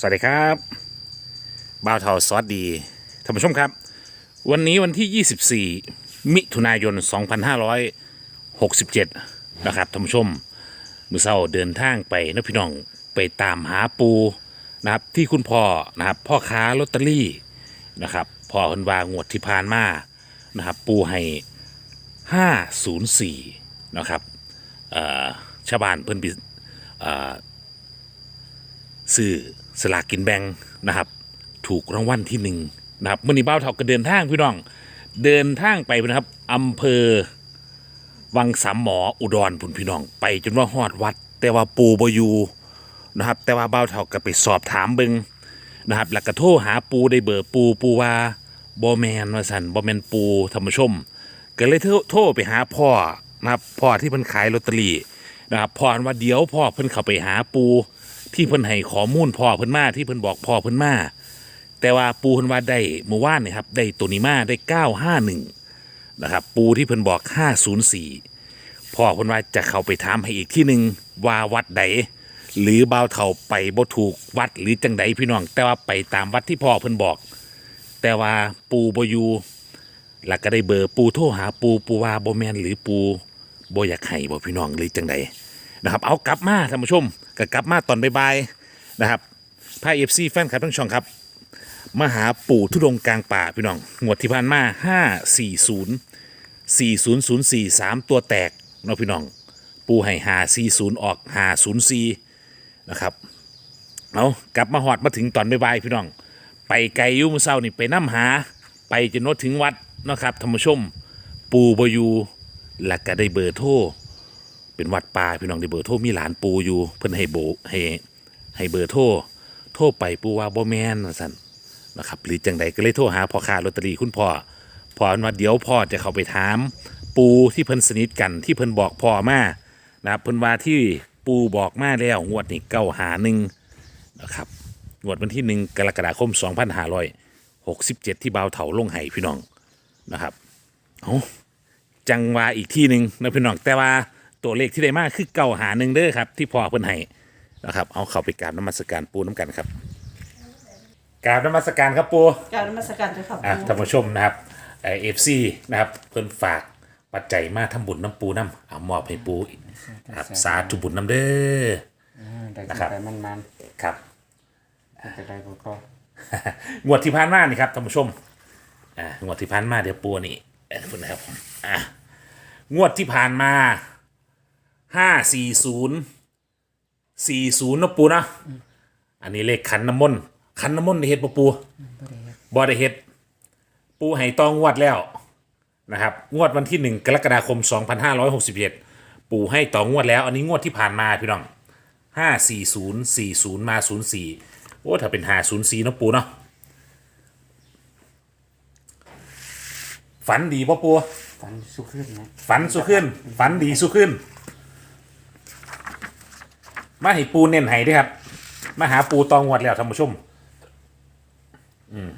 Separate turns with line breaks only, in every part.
สวัสดีครับบ่าวเทาซอสดีท่านผู้ชมครับ วันนี้วันที่ 24 มิถุนายน 2567 นะครับท่านผู้ชมมือเศร้าเดินทางไปนะพี่น้องไปตามหาปูนะครับที่คุณพ่อนะครับพ่อค้าลอตเตอรี่นะครับพ่อเพิ่นวางวดที่ผ่านมานะครับปูให้ 504 นะครับอ่อชาวบ้านเพิ่นบิเอ่อ ซื้อสลากกินแบ่งนะครับ ถูกรางวัลที่หนึ่งนะครับมื่อนี้บ้าวเท่าก็เดินทางพี่น้อง เดินทางไปนะครับอำเภอวังสามหมออุดรพุ่นพี่น้อง ไปจนว่าฮอดวัด แต่ว่าปูบอยู่นะครับ แต่ว่าบ้าวเท่าก็ไปสอบถามเบิงนะครับแล้วก็โทรหาปูได้เบอร์ปูปูว่าบอแมนว่าสันบอแมนปูธรรมชม ก็เลยโทรโทรไปหาพ่อนะครับพ่อที่เพิ่นขายลอตเตอรี่นะครับพ่อว่าเดี๋ยวพ่อเพิ่นเข้าไปหาปู ที่เพิ่นให้ข้อมูลพ่อเพิ่นมาที่เพิ่นบอกพ่อเพิ่นมาแต่ว่าปูเพิ่นว่าได้เมื่อวานนี่ครับได้ตัวนี้มาได้951นะครับปูที่เพิ่นบอก504พ่อเพิ่นว่าจะเข้าไปถามให้อีกที่หนึ่งว่าวัดใดหรือบ่าวเฒ่าไปบ่ถูกวัดหรือจังใดพี่น้อง แต่ว่าไปตามวัดที่พ่อเพิ่นบอก แต่ว่าปูบ่อยู่แล้วก็ได้เบอร์ปูโทรหาปูปูว่าโบแมนหรือปูโบอยากให้บ่พี่น้องหรือจังใด นะครับ เอากลับมาท่านผู้ชมก็กลับมาตอนบ่ายๆนะครับพายเอฟซีแฟนคลับทั้งช่องครับมาหาปู่ทุดงกลางป่าพี่น้องงวดที่ผ่านมา540 4004 3ตัวแตกเนาะพี่น้อง ปูให้หา40ออกหา04นะครับเอากลับมาหอดมาถึงตอนบ่ายๆพี่น้อง ไปไกลยุ่มือเศร้านี่ไปน้ำหา ไปจนนดถึงวัดนะครับธรรมชม ปูบอยูแล้วก็ได้เบอร์โทร เป็นวัดป่าพี่น้องได้เบอร์โทรมีหลานปูอยู่ เพิ่นให้โบให้ให้เบอร์โทรโทรไปปูว่าบ่แม่นว่าซั่นนะครับหรือจังใดก็เลยโทรหาพ่อค้าลอตเตอรี่คุณพ่อพ่อว่าเดี๋ยวพ่อจะเข้าไปถาม ปูที่เพิ่นสนิทกันที่เพิ่นบอกพ่อมานะครับเพิ่นว่าที่ปูบอกมาแล้วงวดนี้เก้าหาหนึ่งนะครับงวดวันที่หนึ่งกรกฎาคม 2567 ที่บ่าวเถาลงไห้พี่น้องนะครับเอาจังว่าอีกที่หนึ่งนะพี่น้องแต่ว่า ตัวเลขที่ได้มากคือเก่าหาหนึ่งเด้อครับ ที่พ่อเพิ่นให้นะครับ เอาเข้าไปกราบน้ำมัสการปูน้ำกันครับกราบน้ำมัสการครับปู
กรารนมัสการเจ้าค่ะ
อะ
ปู่
ท่านผู้ชมนะครับเอฟซีนะครับเพิ่นฝากปัจจัยมาทำบุญน้ำปูน้ำเอามอบให้ปูครับสาธุบุญน้ำเด้อ
ได้
นะครับ
ไปมันมัน
ครับ
ๆไปได้บ่ก็
งวดที่ผ่านมานี่ครับท่านผู้ชมอ่างวดที่ผ่านมาเดี๋ยวปัวนี่เอ้ยคุณนะครับอ่างวดที่ผ่านมา ห้าสี่ศูนย์สี่ศูนย์นะปูนะอันนี้เลขขันน้ำมนต์ขันน้ำมนต์ได้เฮ็ดปะปูบ่ได้เฮ็ดปูให้ตองงวดแล้วนะครับ งวดวันที่หนึ่งกรกฎาคมสองพันห้าร้อยหกสิบเอ็ดปูให้ต่องวดแล้ว อันนี้งวดที่ผ่านมาพี่น้องห้าสี่ศูนย์สี่ศูนย์มาศูนย์สี่โอ้ถ้าเป็นห้าศูนย์สี่นาะปูเนาะฝันดีป่ะปู
ฝันสุขขึ้นนะ
ฝันสุขึ้นฝันดีสุขึ้น มาให้ปูเน้นให้ด้วยครับ มาหาปูตองวัดแล้วท่านผู้ชม อืม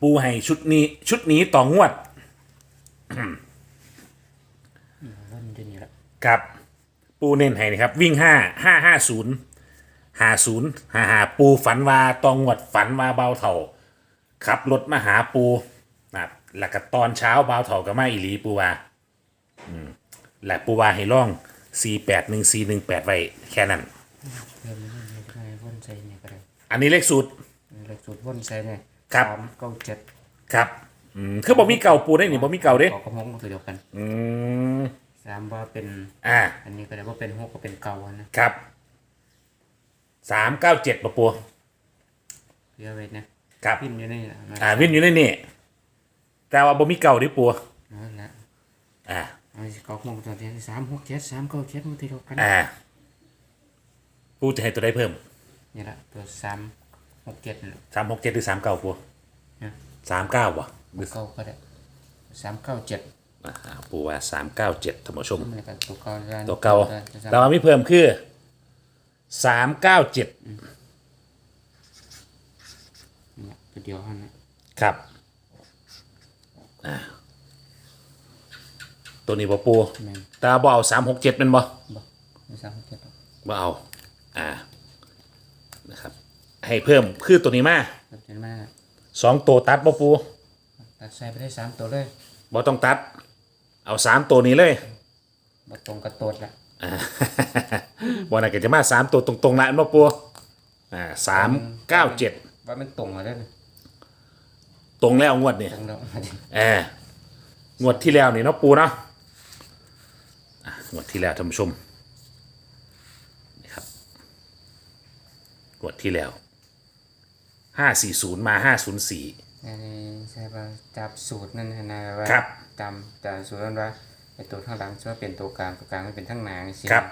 ปูให้ชุดนี้ ชุดนี้ต่องวด
ว่ามันจะนี่ละ
ครับ ปูเน้นให้นะครับ วิ่งห้าห้าห้าศูนย์ห้าศูนย์ห้าห้าปูฝันว่าตองวดฝันว่าเบาเถ่าขับรถมาหาปูนะครับแล้วก็ตอนเช้าเบาเถ่าก็มาอีหลีปูว่าและปูวาให้ล่อง 4 8 1 4 1 8ไว้แค่นั้น
เริ่มนี่ไม่ได้วนใส่เนี่ยก็ได้
อันนี้เลขสูตร
เลขจุดวนใส่เนี่ย
ครับ
สามเก้าเจ็ด
ครับอืมคือบ่มีเก่าปูได้นี่บ่มีเก่าเด้
ออกกระมงตัวเดียวกัน
อืม
สามว่าเป็น
อ่า
อันนี้ก็ได้ว่าเป็นหกก็เป็นเก่าอะนะครับ
สามเก้าเจ็ดปะปู
เยอะไว้นะครับพิมพ์อยู่ในนี่นะ
อ่าวินอยู่ในนี่แต่ว่าบ่มีเก่าดิปู
นั่นแหละ
อ่า
อันนี้เก้ากระมงตัวเดียวสามหกเจ็ดสามเก้าเจ็ดมันตัวเดียวกัน
อ่าปูจะให้ตัวได้เพิ่ม
นี่ละตัวสามหกเจ็ดนี่แหละ
สามหกเจ็ดหรือสามเก้าปู
นะ
สามเก้าวะ
ตัวเก้าก็ได้สามเก้าเจ็ด
อ่าปูว่าสามเก้าเจ็ดท่านผู้ชม
มันก็ตัวเก้าได้
ตัวเก่า
จะ
แล้วมีเพิ่มคือสามเก้าเจ็ด
เนี่ยตัวเดียวเท่านั้น
ครับอ่า ตัวนี้บ่ปู
แม่น
ตาบ่เอาสามหกเจ็ดเป็นบ่
บ่ไม่สามหกเจ็ดหรอก
บ่เอา อ่า นะครับ ให้เพิ่มคือตัวนี้มา
ครับเห็นไหม
สองตัวตัดบ่ปู
ตัดใส่ไปได้สามตัวเลย
บ่ต้องตัด เอาสามตัวนี้เลย
บตรงกระโตดละ
อ่าบ่น่าจะมาสามตัวตรงๆละอันบ่ปูอ่าสามเก้าเจ็ด
ว่ามันตรงมาได้เลย
ตรงแล้วงวดนี่
ตรงแล้ว
เอองวดที่แล้วนี่เนาะปูเนาะอะ งวดที่แล้วท่านผู้ชมนี่ครับงวดที่แล้วห้าสี่ศูนย์มาห้าศูนย์สี่
อันนี้ใช่ป่ะจับสูตรนั่นนะว่า
ครับ
จำจำสูตรนั้นว่าไอ้ตัวข้างหลังจะเป็นตัวกลางตัวกลางมันเป็นทั้งหนางสิ
ครับ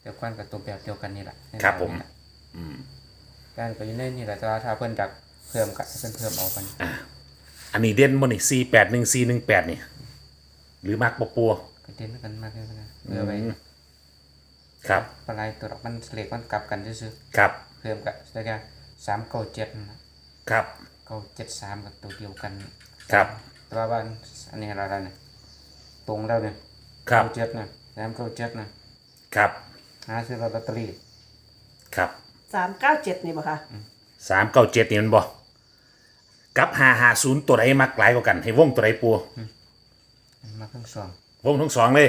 เดี๋ยวควันกับตัวแบบเดียวกันนี่แหละ
ครับผม
การก็อยู่ในนี่แหละแต่ว่าถ้าเพิ่นดักเพิ่มก็เพิ่นเพิ่มเอากัน
อันนี้เด่นบนนี่สี่แปดหนึ่งสี่หนึ่งแปดนี่หรือมักปะปัว
ก็ เด่นกันมากเลยนะเพื่อไว้
ครับ
ปลายตัวดอกมันเหล็กมันกลับกันซื่อ
ครับ
ๆเพิ่มก็ได้แค่สามเก้าเจ็ดนั่นล่ะ
ครับ
เก้าเจ็ดสามกับตัวเดียวกัน
ครับ
แต่ว่าบ้านอันนี้อะไรเนี่ยตรงแล้วเนี่ย
ครับ
เก้าเจ็ดนะสามเก้าเจ็ดนะครับหาซื้อลอตเตอรี่
ครับ
สามเก้าเจ็ดนี่บ่คะ
สามเก้าเจ็ดนี่มันบ่กับห้าห้าศูนย์ตัวไหนมักหลายกว่ากัน ให้วงตัวไหนปัว
มันมาเพิ่งสอง
วงทั้งสองเลย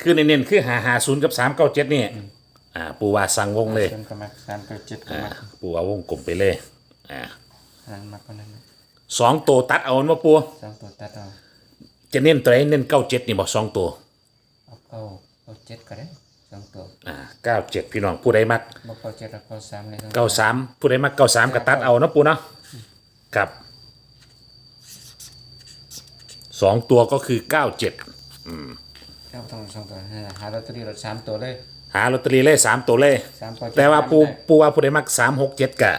คือเน้นๆคือหาหาศูนย์กับสามเก้าเจ็ดนี่อ่า ปูว่าสั่งวงเลย
เพิ่นก็มาสามเก้าเจ็ดก็
อ่า
มา
ปูว่าวงกลมไปเลยอ่า
อันนั้นมาคนนั้นนะ
สองตัวตัดเอาว่าปู
สองตัวตัดเอา
จะเน้นตัวไหนเน้นเก้าเจ็ดนี่บอกสองตัว
เอาเก้าเก้าเจ็ดก็ได้สองตัว
อ่าเก้าเจ็ดพี่น้องผู้ใดมัก
บ่เก้าเจ็ดแล้วเก้าสามเลยทั้ง
เก้าสามผู้ใดมักเก้าสามก็ตัดเอาเนาะปูเนาะครับสองตัวก็คือเก้าเจ็ด
เก้าต้องสองตัวนั่นแหละหาลอตเตอรี่รถสามตัวเลย
หาลอตเตอรี่เลยสามตัวเลย
สามเก้าเจ็ด
แต่ว่าปู
หมันได้
ปูว่าผู้ใดมักสามหกเจ็ดกะ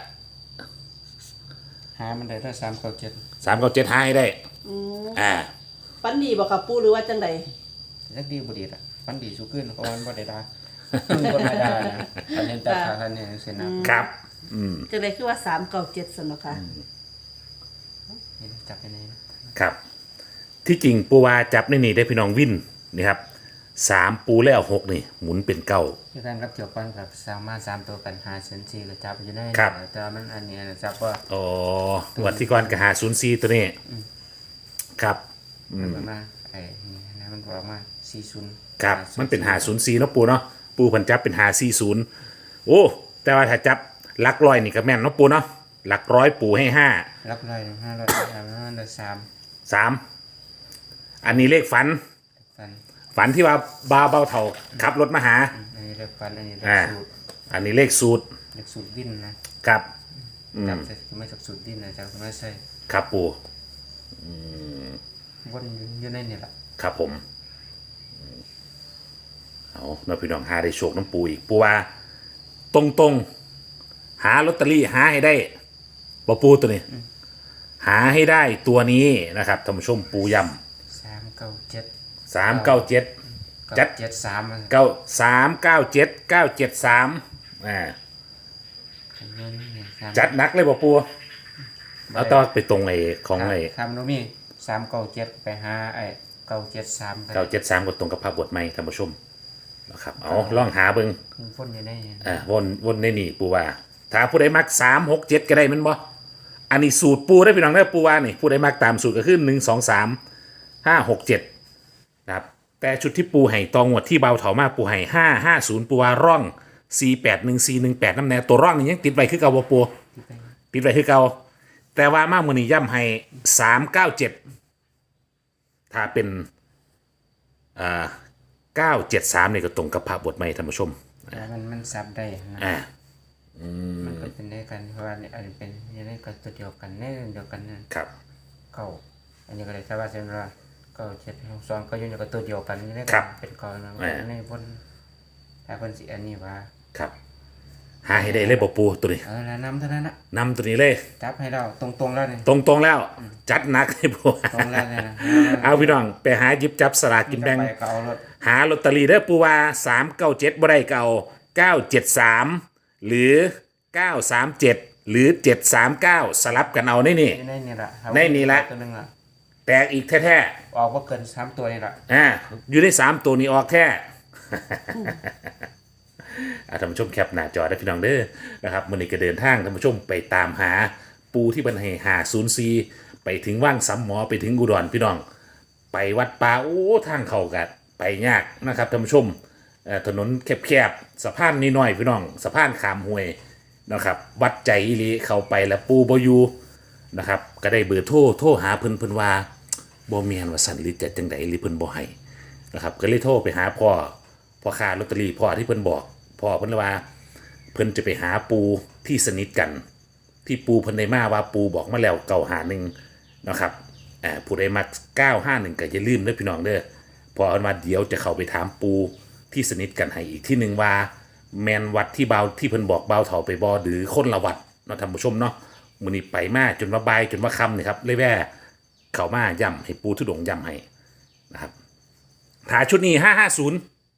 หามันได้ถ้าสามเก้าเจ็ด
สามเก้าเจ็ดหาให้ได้อ่า
ปันดีบ่คะปูหรือว่าจังใด
สักดีบ่ดีละปันดีสุขึ้นเพราะว่ามันบ่ได้ด่าขึ้นบ่ได้ด่านะอันนี้แต่ทางท่านนี่เสียนะครับ
จังใดคือว่าสามเก้าเจ็ดสนเนาะค่ะ
นี่จับไปไหนนะ
ครับ ที่จริงปูวาจับในนี่ได้พี่น้องวินนี่ครับสามปูแล้วหกนี่ หมุนเป็นเก้า
คือการรับเกี่ยวกันกับสามารถสามตัวกันหาเซนซีก็จับอยู่ได้
ครับ
แต่ว่ามันอันนี้นะจับว่า
อ๋อวัดที่ก่อนก็หาศูนย์ซีตัวนี้ครับ
มันมาไอ้นี่นะมันบอกมาสี่ศูนย์
ครับ มันเป็นหาศูนย์ซีเนาะปูเนาะปูเพันจับเป็นหาซีศูนย์โอ้แต่ว่าถ้าจับหลักร้อยนี่ก็แม่นเนาะปูเนาะหลักร้อยปูให้ห้า
รับร้อยหนึ่งห้าร้อยสามร้อยสาม
สาม อันนี้เลขฝัน
ฟัน
ฝันที่ว่าบาวเบาเท่าขับรถมาหา
อันนี้เล็กฟันอันนี้เล็ก
อ่า
สูตร
อันนี้เลขสูตร
เล็กสูตรวินนะ
ครับ
จับใส่ไม่จับสูตรวินนะจับไม่ใส่
ครับปู
วนอยู่อยู่ในนี่แหละ
ครับผมเอาเนาะพี่น้องหาได้โชคน้ำปูอีก ปูว่า ตรงตรงๆหาลอตเตอรี่หาให้ได้บอปูตัวนี้ หาให้ได้ตัวนี้นะครับท่านผู้ชมปูย
สามเก้าเจ็ดำ
สามเก้าเจ็ด จั
จั
ด
ดเจ็ดสาม
เก้าสามเก้าเจ็ดเก้าเจ็ดสามอ่า
เงินนี่สาม
จัดหนักเลยบอปูเอาต่อไปตรงไอ้ของไอ้
ทำโนมีสามเก้าเจ็ดไปหาไอ้เก้าเจ็ดสาม
เก้าเจ็ดสามก็ตรงกับภาพบทใหม่ท่านผู้ชมนะครับเอาลองหาเบิ่ง
พึ่งพ่นอยู่ในนี่
อ่าวนวนในนี่ปูว่าถ้าผู้ใดมักสามหกเจ็ดก็ได้แมันบ่อันนี้สูตรปูได้พี่น้องได้อปูว่านี่ผู้ใดมักตามสูตรก็คือหนึ่งสองสาม ห้าหกเจ็ดนะครับแต่ชุดที่ปูให้ตองวดที่เบาเถามาปูให้ห้าห้าศูนย์ปูว่าร่องสี่แปดหนึ่งสี่หนึ่งแปดน้ำแน่ตัวร่องนี่ยังติดไว้คือเก่าบ่ปู
ที่ไป
ติดไว้คือเก่าแต่ว่ามากมือนี้ย่ำให้สามเก้าเจ็ดถ้าเป็นอ่าเก้าเจ็ดสามนี่ก็ตรงกับพระบทใหม่ท่านผู้ชม
แล้วมันมันซับได้นะ
อ่า
มันก็เป็นได้กันเพราะว่าอันนี้เป็นอยังไงก็ตัวเดียวกันแน่เดียวกันนั่น
ครับ
เก้าอันนี้ก็เลยถ้าว่าเช่นว่าเก้าเจ็ดหกสองก็อยุ่งกับตัวเดียวกันนี่ได้
ครับ
เป็นกอนะ
อ่า
ในบนถ้าคนสิอันนี้ว่า
ครับ หาให้ได้เลยบอปูตัวนี้
เออแล้วนำเท่านั้นนะ
นำตัวนี้เลย
จับให้เราตรงๆแล้วนี่
ตรงๆแล้ว จัดหนักให้ปู
ตรงแล้วเลยนะ
เอาพี่น้องไปหาหยิบจับสลากกินแบ่ง
จะไปก็เอารถ
หาลอตเตอรี่เด้อปูว่าสามเก้าเจ็ดบ่ได้เก่าเก้าเจ็ดสามหรือเก้าสามเจ็ดหรือเจ็ดสามเก้าสลับกันเอาในนี่
อยู่ในนี่แหละครับ
ในนี่ละ
ตัวหนึงอะ
แตกอีกแท้
ออกว่าเกินสามตัวนี่แหละ
ๆอ่าอยู่ในสามตัวนี้ออกแค่อะท่านผู้ชมแคปหน้าจอได้พี่น้องเด้อนะครับมื้อนี้ก็เดินทางท่านผู้ชมไปตามหาปูที่บันให้หาศูนย์ซีไปถึงว่างซ้ำหมอไปถึงอุดรพี่น้อง ไปวัดป่าโอ้ทางเขากัดไปยากนะครับท่านผู้ชมเอ่อถนนแคบๆสะพานน้อยๆพี่น้องสะพานขามห้วยนะครับ วัดใจอีหลีเข้าไปแล้วปูบอยู่ นะครับ ก็ได้เบอร์โทรโทรหาเพิ่นเพิ่นว่าบ่แม่นว่าสันหรือจะจังใดหรือเพิ่นบ่ให้นะครับก็เลยโทรไปหาพ่อพ่อค้าลอตเตอรี่พ่อที่เพิ่นบอกพ่อเพิ่นเลยว่า เพิ่นจะไปหาปูที่สนิทกัน ที่ปูเพิ่นได้มาว่าปูบอกมาแล้วเก่าหาหนึ่งนะครับอ่าผู้ใดมัก951ก็อย่าลืมเด้อพี่น้องเด้อพอเอามาเดี๋ยวจะเข้าไปถามปูที่สนิทกันให้อีกที่หนึ่งว่า แมนวัดที่เบาที่เพิ่นบอกเบาเถาไปบอหรือคนละวัดเนาะท่านผู้ชมเนาะ มื้อนี้ไปมาจนว่าบายจนว่าค่ำนี่ครับเลยแว่เข้ามาย่ำให้ปูทุดงย่ำให้นะครับถาชุดนี้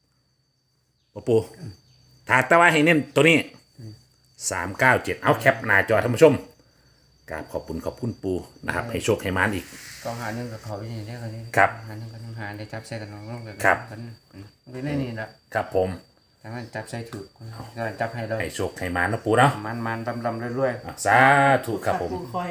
550ปะปูถาแต่ว่าให้เน้นตัวนี้สามเก้าเจ็ดเอาแคปหน้าจอท่านผู้ชมกราบขอบคุณขอบคุณปูนะครับ ให้โชคให้มานอีก
ก็หาหนึ่งกับเขาอย่างนี้ได้คนนี้
ครับ
หาหนึ่งกับหนึ่งหาได้จับใส่กันลองลองกัน
ครับ
กันเป็นในนี่แหละ
ครับผม
แต่มันจับใส่ถูกก็จับให้เรา
ให้โชคให้มานนะปูเนาะ
มันมันลำลำเรื่อยๆ
อะสาธุครับผม
ปูคอย